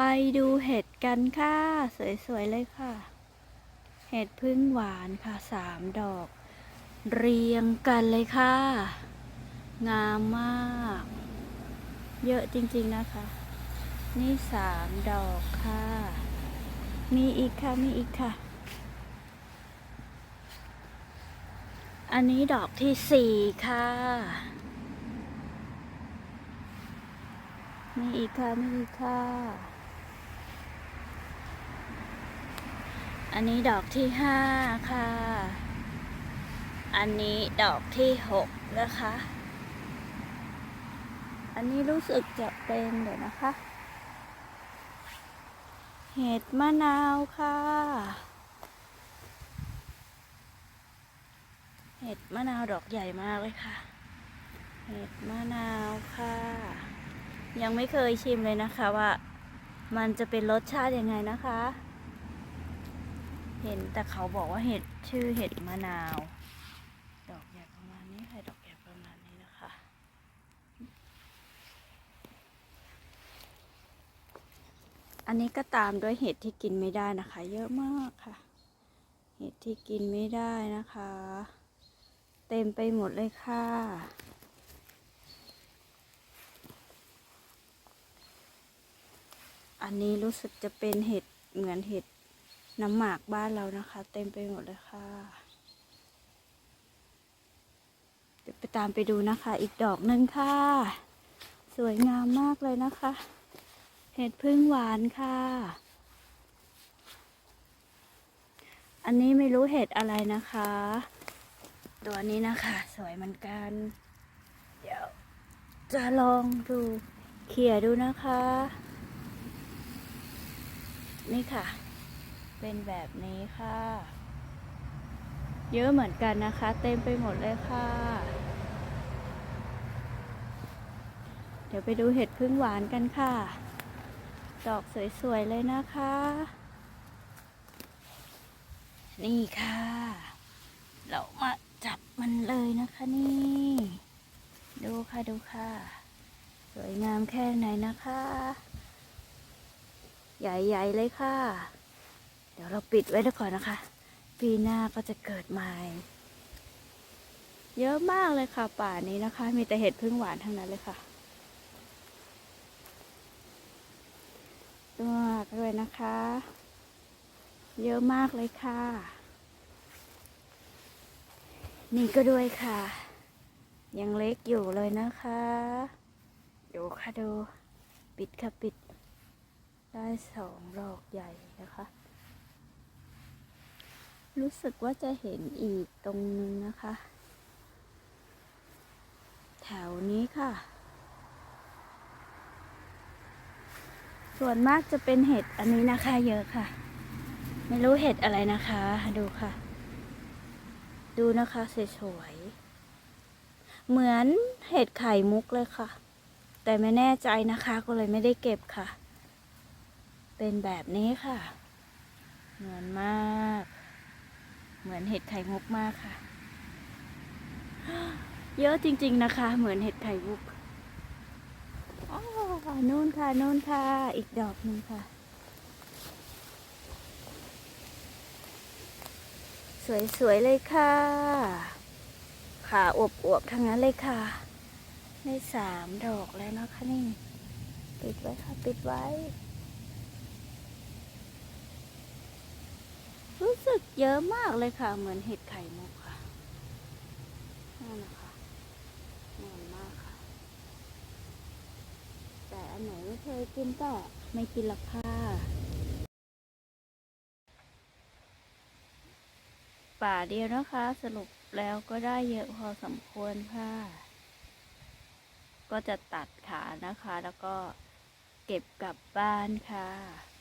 ไปดูเห็ดกันค่ะ สวย ๆ เลยค่ะ เห็ดพึ่งหวานค่ะสามดอก เรียงกันเลยค่ะ งามมาก เยอะจริง ๆ นะคะ นี่สามดอกค่ะ มีอีกค่ะ มีอีกค่ะ อันนี้ดอกที่สี่ค่ะ มีอีกค่ะ มีอีกค่ะ อันนี้ดอกที่ห้าค่ะ อันนี้ดอกที่หกนะคะ อันนี้รู้สึกจะเป็นเดี๋ยวนะคะ เห็ดมะนาวค่ะ เห็ดมะนาวดอกใหญ่มากเลยค่ะ เห็ดมะนาวค่ะ ยังไม่เคยชิมเลยนะคะว่ามันจะเป็นรสชาติยังไงนะคะ เห็นแต่เขาบอกว่าเห็ดชื่อเห็ดมะนาว ดอกใหญ่ประมาณนี้ค่ะดอกใหญ่ประมาณนี้นะคะ อันนี้ก็ตามด้วยเห็ดที่กินไม่ได้นะคะ เยอะมากค่ะ เห็ดที่กินไม่ได้นะคะ เต็มไปหมดเลยค่ะอันนี้รู้สึกจะเป็นเห็ดเหมือนเห็ด น้ำหมากบ้านเรานะคะ เต็มไปหมดเลยค่ะเดี๋ยวไปตามไปดูนะคะ อีกดอกหนึ่งค่ะ สวยงามมากเลยนะคะ เห็ดพึ่งหวานค่ะ อันนี้ไม่รู้เห็ดอะไรนะคะ ตัวนี้นะคะ สวยเหมือนกัน เดี๋ยว จะลองดูเขี่ยดูนะคะ นี่ค่ะ เป็นแบบนี้ค่ะ เยอะเหมือนกันนะคะ เต็มไปหมดเลยค่ะ เดี๋ยวไปดูเห็ดพึ่งหวานกันค่ะ ดอกสวยๆเลยนะคะ นี่ค่ะ เรามาจับมันเลยนะคะนี่ ดูค่ะดูค่ะ สวยงามแค่ไหนนะคะ ใหญ่ๆเลยค่ะ เดี๋ยวเราปิดไว้ด้วยก่อนนะคะ ปีหน้าก็จะเกิดใหม่ เยอะมากเลยค่ะป่านี้นะคะ มีแต่เห็ดพึ่งหวานทั้งนั้นเลยค่ะตัวด้วยนะคะ เยอะมากเลยค่ะ นี่ก็ด้วยค่ะ ยังเล็กอยู่เลยนะคะดูค่ะดู ปิดค่ะปิด ได้สองดอกใหญ่นะคะ รู้สึกว่าจะเห็นอีกตรงนึงนะคะ แถวนี้ค่ะ ส่วนมากจะเป็นเห็ดอันนี้นะคะ เยอะค่ะ ไม่รู้เห็ดอะไรนะคะ ดูค่ะ ดูนะคะสวยๆเหมือนเห็ดไข่มุกเลยค่ะ แต่ไม่แน่ใจนะคะ ก็เลยไม่ได้เก็บค่ะ เป็นแบบนี้ค่ะ เหมือนมาก เหมือนเห็ดไข่มุกมากค่ะ เยอะจริง ๆนะคะ เหมือนเห็ดไข่มุกนู่นค่ะนู่นค่ะ อีกดอกหนึ่งค่ะ สวย ๆ เลยค่ะขาอวบๆทั้งนั้นเลยค่ะ ได้สามดอกแล้วนะคะนี่ ปิดไว้ค่ะ ปิดไว้ รู้สึกเยอะมากเลยค่ะ เหมือนเห็ดไข่มุกค่ะนั่นนะคะเหมือนมากค่ะ แต่อันไหนไม่เคยกินก็ไม่กินหรอกค่ะป่าเดียวนะคะ สรุปแล้วก็ได้เยอะพอสมควรค่ะ ก็จะตัดขานะคะ แล้วก็เก็บกลับบ้านค่ะ